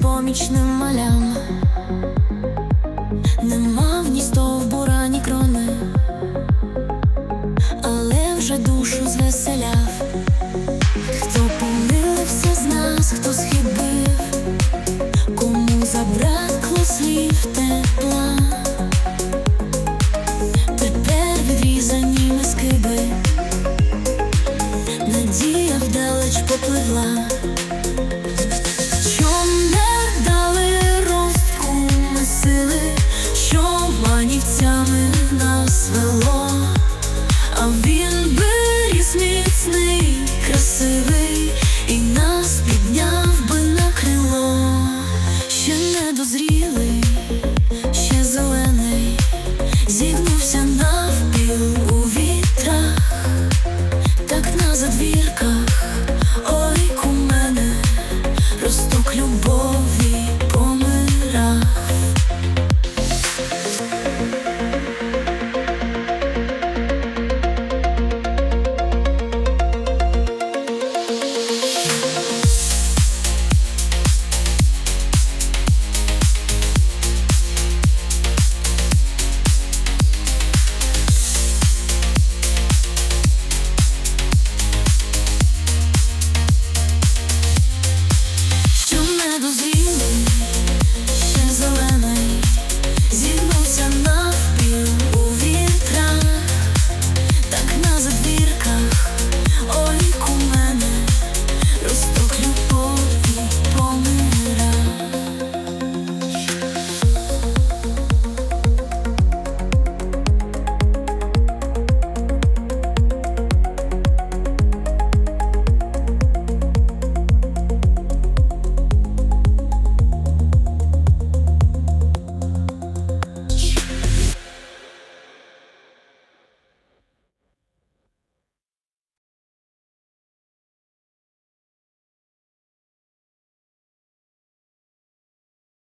полям, не мав ні стовбура, ні крони, але вже душу звеселяв. Хто помилився з нас, хто схибив, кому забракло слів тепла, тепер відрізані скиби, надія вдалеч попливла. А він міцний, красивий,